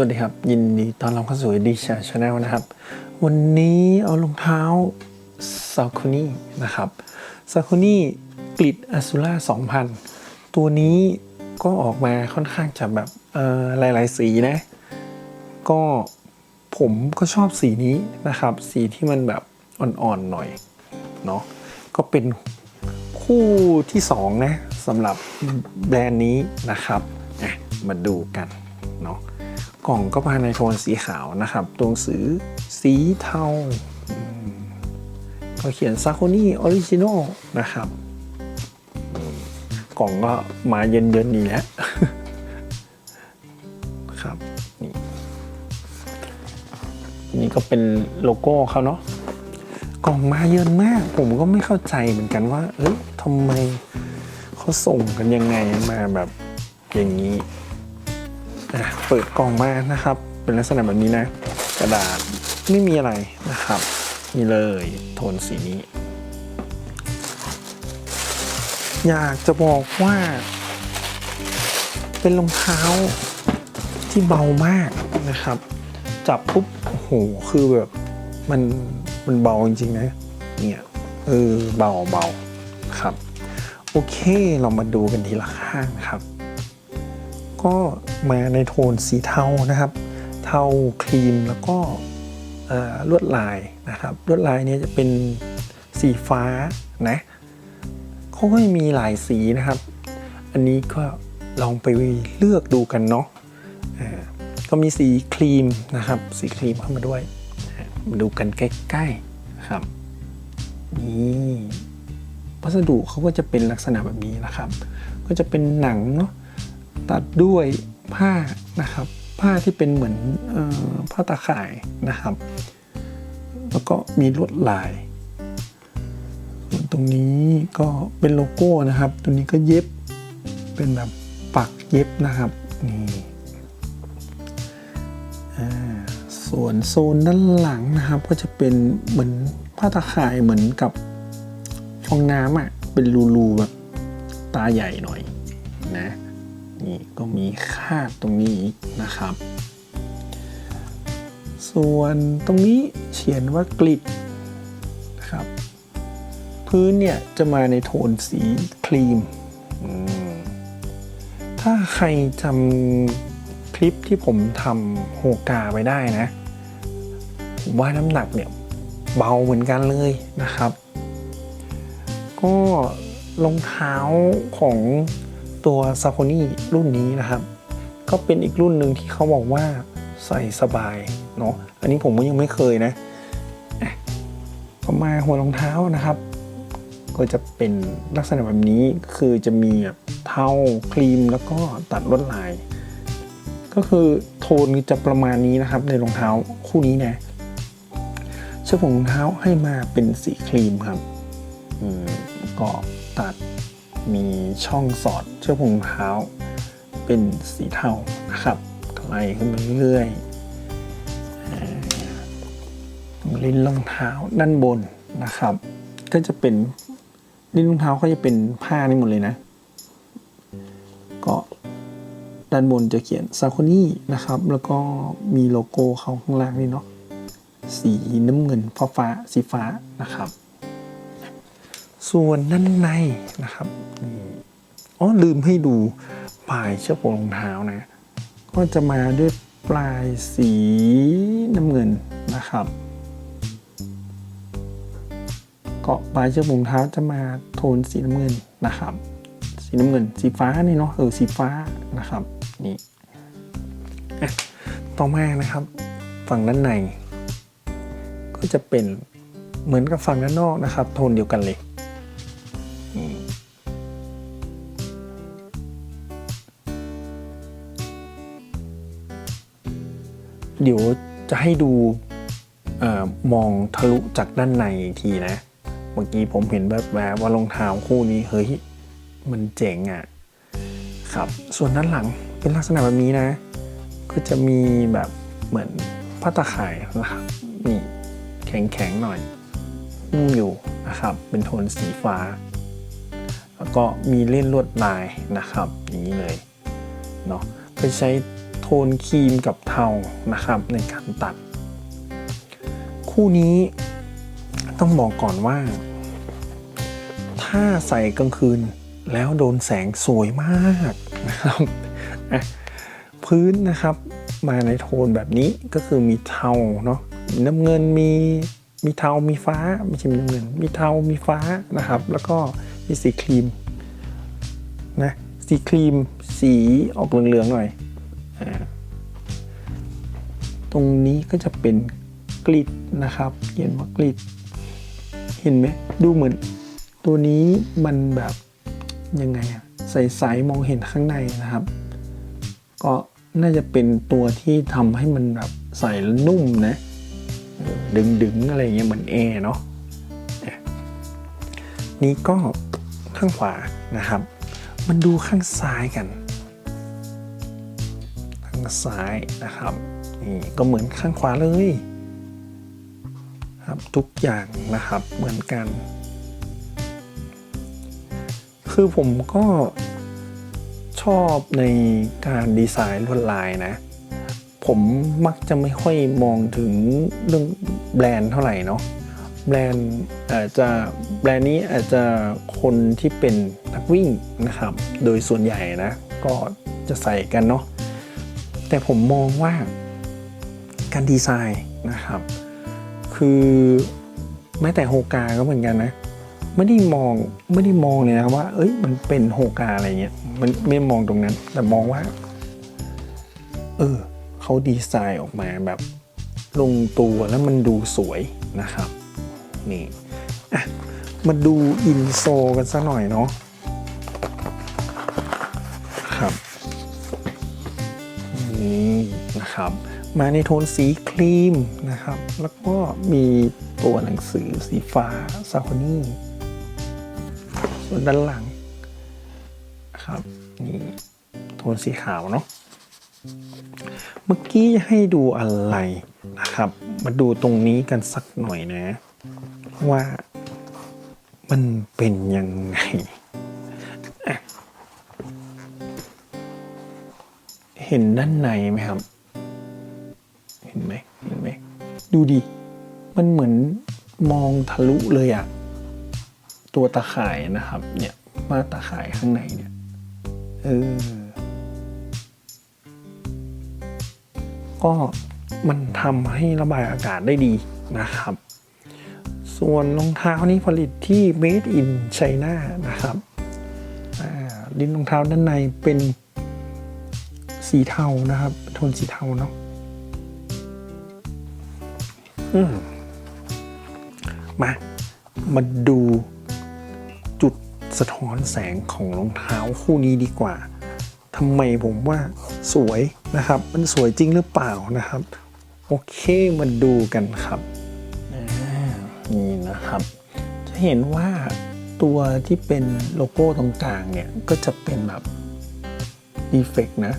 วัสดีครับ ยินดีต้อนรับเข้าสู่ดีชาชาแนลนะครับ วันนี้เอารองเท้าซาคุนี่นะครับซาคุนี่กลิดอ z ูล่า2000 ตัวนี้ก็ออกมาค่อนข้างจะแบบหลาย ๆ สีนะ ก็ผมก็ชอบสีนี้นะครับ สีที่มันแบบอ่อน ๆ หน่อยเนาะก็เป็นคู่ที่ 2 นะสำหรับแบรนด์นี้นะครับมาดูกันเนาะ กล่องก็มาในโทนสีขาวนะครับตัวหนังสือสีเทาก็เขียนซา k คนี่ออริจินอลนะครับ กล่องก็มาเย็นๆนี่แหละครับนี่นี่ก็เป็นโลโก้เขาเนาะกล่องมาเยอะมาก ผมก็ไม่เข้าใจเหมือนกันว่า เอ้ยทำไมเขาส่งกันยังไงมาแบบอย่างนี้ เปิดกล่องมานะครับ เป็นลักษณะแบบนี้นะ กระดาษไม่มีอะไรนะครับนี่เลยโทนสีนี้ อยากจะบอกว่า เป็นรองเท้าที่เบามากนะครับ จับปุ๊บโอ้โหคือแบบมันมันเบาจริงๆนะเนี่ยเออเบาเบาครับ โอเคเรามาดูกันทีละข้างครับ ก็มาในโทนสีเทานะครับ เทาครีมแล้วก็ลวดลายนะครับลวดลายเนี้จะเป็นสีฟ้านะเขาก็มีหลายสีนะครับ อันนี้ก็ลองไปเลือกดูกันเนาะก็มีสีครีมนะครับ สีครีมเข้ามาด้วยมาดูกันใกล้ๆนะครับนี่วัสดุเขาก็จะเป็นลักษณะแบบนี้นะครับ ก็จะเป็นหนังเนาะ ตัดด้วยผ้านะครับ ผ้าที่เป็นเหมือนออผ้าตาข่ายนะครับ แล้วก็มีลวดลาย ตรงนี้ก็เป็นโลโก้นะครับตัวนี้ก็เย็บเป็นแบบปักเย็บนะครับนี่ส่วนโซนด้านหลังนะครับ ก็จะเป็นเหมือนผ้าตาข่ายเหมือนกับฟองน้ำอะเป็นรูๆแบบตาใหญ่หน่อยนะ นี่ก็มีค่าตรงนี้นะครับ ส่วนตรงนี้เขียนว่ากลิดนะครับ พื้นเนี่ยจะมาในโทนสีครีมมถ้าใครจำคลิปที่ผมทำโฮกาไปได้นะ ผมว่าน้ำหนักเนี่ยเบาเหมือนกันเลยนะครับ ก็รองเท้าของ ตัวซา k คนี่รุ่นนี้นะครับ ก็เป็นอีกรุ่นหนึ่งที่เขาบอกว่าใส่สบายเนาะอันนี้ผมก็ยังไม่เคยนะอะมาหัวรองเท้านะครับ ก็จะเป็นลักษณะแบบนี้คือจะมีแบบเทาครีมแล้วก็ตัดลวดลาย ก็คือโทนจะประมาณนี้นะครับ ในรองเท้าคู่นี้นะเชือกของรองเท้าให้มาเป็นสีครีมครับอืมก็ตัด มีช่องสอดเชือกของรองเท้า เป็นสีเทานะครับไล่ขึ้นมาเรื่อยๆลิ้นรองเท้าด้านบนนะครับ ก็จะเป็นลิ้นรองเท้าก็จะเป็นผ้านี่หมดเลยนะ ก็ด้านบนจะเขียนซา k คนี่นะครับ แล้วก็มีโลโก้เขาข้างล่างนี่เนาะสีน้ำเงินฟ้าฟ้าสีฟ้านะครับ ส่วนด้านในนะครับอ๋อลืมให้ดูปลายเชือกรองเท้านะ ก็จะมาด้วยปลายสีน้ำเงินนะครับเกาะปลายเชือกรองเท้าจะมาโทนสีน้ำเงินนะครับ สีน้ำเงินสีฟ้านี่เนาะเออสีฟ้านะครับนี่ต่อมานะครับ ฝั่งด้านใน ก็จะเป็นเหมือนกับฝั่งด้านนอกนะครับ โทนเดียวกันเลย เดี๋ยวจะให้ดูออมองทะลุจากด้านในอีกทีนะ เมื่อกี้ผมเห็นแบบแบบว่ารองเท้าคู่นี้เฮ้ยมันเจ๋งอะ่ะครับ ส่วนด้านหลังเป็นลักษณะแบบนี้นะ ก็จะมีแบบเหมือนผ้าตาข่ายนะครับนี่แข็งๆหน่อยนุ่มอยู่นะครับ เป็นโทนสีฟ้า แล้วก็มีเล่นลวดลายนะครับ อย่างนี้เลยเนาะก็ใช้ โทนครีมกับเทานะครับในการตัด คู่นี้ต้องบอกก่อนว่า ถ้าใส่กลางคืนแล้วโดนแสงสวยมากนะครับพื้นนะครับมาในโทนแบบนี้ก็คือมีเทาเนาะมีน้ำเงินมีมีเทา มีฟ้า ไม่ใช่มีน้ำเงิน มีเทา มีฟ้านะครับ แล้วก็มีสีครีมนะ สีครีม สีออกเหลืองๆหน่อย ตรงนี้ก็จะเป็นกลิดนะครับ เขียนว่ากลิด เห็นไหมดูเหมือน ตัวนี้มันแบบยังไงอะใสๆมองเห็นข้างในนะครับ ก็น่าจะเป็นตัวที่ทำให้มันแบบใสแล้วนุ่มนะดึงๆอะไรเงี้ยเหมือนแอร์เนาะนี่ก็ข้างขวานะครับ มันดูข้างซ้ายกัน ซ้ายนะครับนี่ก็เหมือนข้างขวาเลยครับทุกอย่างนะครับเหมือนกัน คือผมก็ชอบในการดีไซน์ลวดลายนะ ผมมักจะไม่ค่อยมองถึงเรื่องแบรนด์เท่าไหร่เนาะแบรนด์อาจจะแบรนด์นี้อาจจะคนที่เป็นนักวิ่งนะครับ โดยส่วนใหญ่นะ ก็จะใส่กันเนาะ แต่ผมมองว่าการดีไซน์นะครับ คือแม้แต่โฮกาก็เหมือนกันนะไม่ได้มองไม่ได้มองเลยนะว่า เอ้ยมันเป็นโฮกาอะไรเงี้ยมันไม่มองตรงนั้น แต่มองว่า เออเขาดีไซน์ออกมาแบบ ลงตัวแล้วมันดูสวยนะครับ นี่อะมาดูอินโซกันสักหน่อยเนาะครับ นี่นะครับ มาในโทนสีครีมนะครับ แล้วก็มีตัวหนังสือสีฟ้าซาคอนี่ส่วนด้านหลังครับนี่โทนสีขาวเนาะเมื่อกี้ให้ดูอะไรนะครับ มาดูตรงนี้กันสักหน่อยนะ ว่ามันเป็นยังไง ห็นด้านในไหมครับ เห็นไหมเห็นไหมดูดิ มันเหมือนมองทะลุเลยอะตัวตาข่ายนะครับ เนี่ยมาตาข่ายข้างในเนี่ยเออก็มันทำให้ระบายอากาศได้ดีนะครับ ส่วนรองเท้านี้ผลิตที่ Made in China นะครับอ่าลิ้นรองเท้าด้านในเป็น สีเทานะครับ โทนสีเทาเนาะอืมมา มาดูจุดสะท้อนแสงของรองเท้าคู่นี้ดีกว่าทำไมผมว่าสวยนะครับ มันสวยจริงหรือเปล่านะครับ โอเค มาดูกันครับนี่นะครับ จะเห็นว่าตัวที่เป็นโลโก้ตรงกลางเนี่ย ก็จะเป็นแบบดีเฟกนะ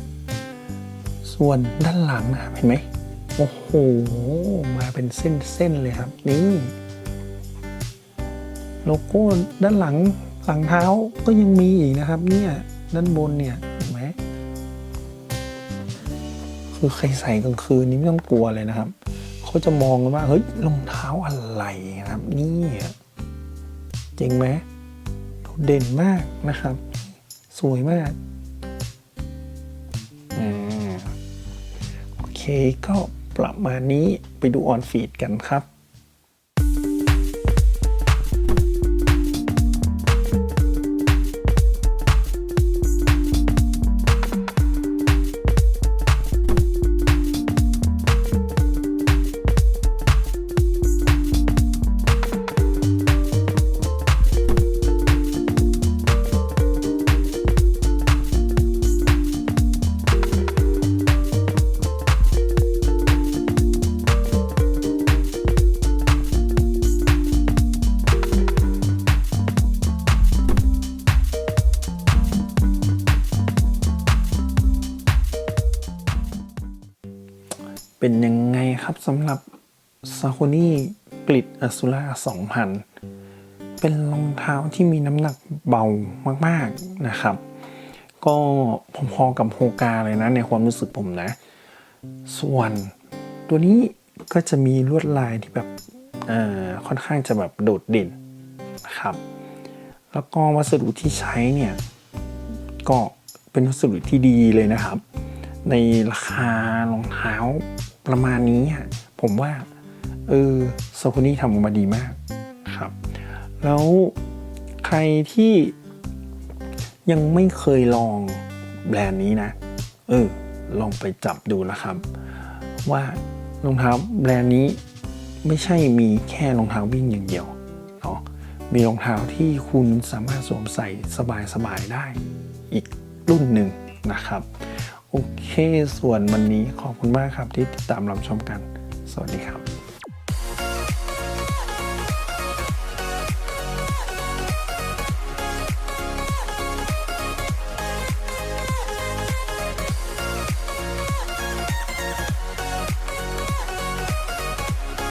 ส่วนด้านหลังนะครับเห็นไหมโอ้โห มาเป็นเส้นๆเลยครับ นี่ โลโก้ด้านหลังหลังเท้าก็ยังมีอีกนะครับ เนี่ยด้านบนเนี่ยเห็นไหมคือใครใส่กลางคืนนี้ไม่ต้องกลัวเลยนะครับเขาจะมองกันว่าเฮ้ยรองเท้าอะไรนะครับ นี่เจ๋งไหมโดดเด่นมากนะครับ สวยมาก ก็ประมาณนี้ไปดูออนฟีดกันครับ เป็นยังไงครับสำหรับ s a โ o นี่กลิดอ z ูล่า2000 เป็นรองเท้าที่มีน้ำหนักเบามากๆนะครับ ก็พอๆกับโฮกาเลยนะในความรู้สึกผมนะ ส่วนตัวนี้ก็จะมีลวดลายที่แบบค่อนข้างจะแบบโดดเด่นนะครับ แล้วก็วัสดุที่ใช้เนี่ย ก็เป็นวัสดุที่ดีเลยนะครับ ในราคารองเท้า ประมาณนี้อะผมว่าเออโซโคนี่ทำออกมาดีมากครับ แล้วใครที่ยังไม่เคยลองแบรนด์นี้นะ เออ ลองไปจับดูนะครับ ว่ารองเท้าแบรนด์นี้ไม่ใช่มีแค่รองเท้าวิ่งอย่างเดียวเนาะมีรองเท้าที่คุณสามารถสวมใส่สบายๆได้อีกรุ่นหนึ่งนะครับ โอเค ส่วนวันนี้ขอบคุณมากครับที่ติดตามรับชมกัน สวัสดีครับ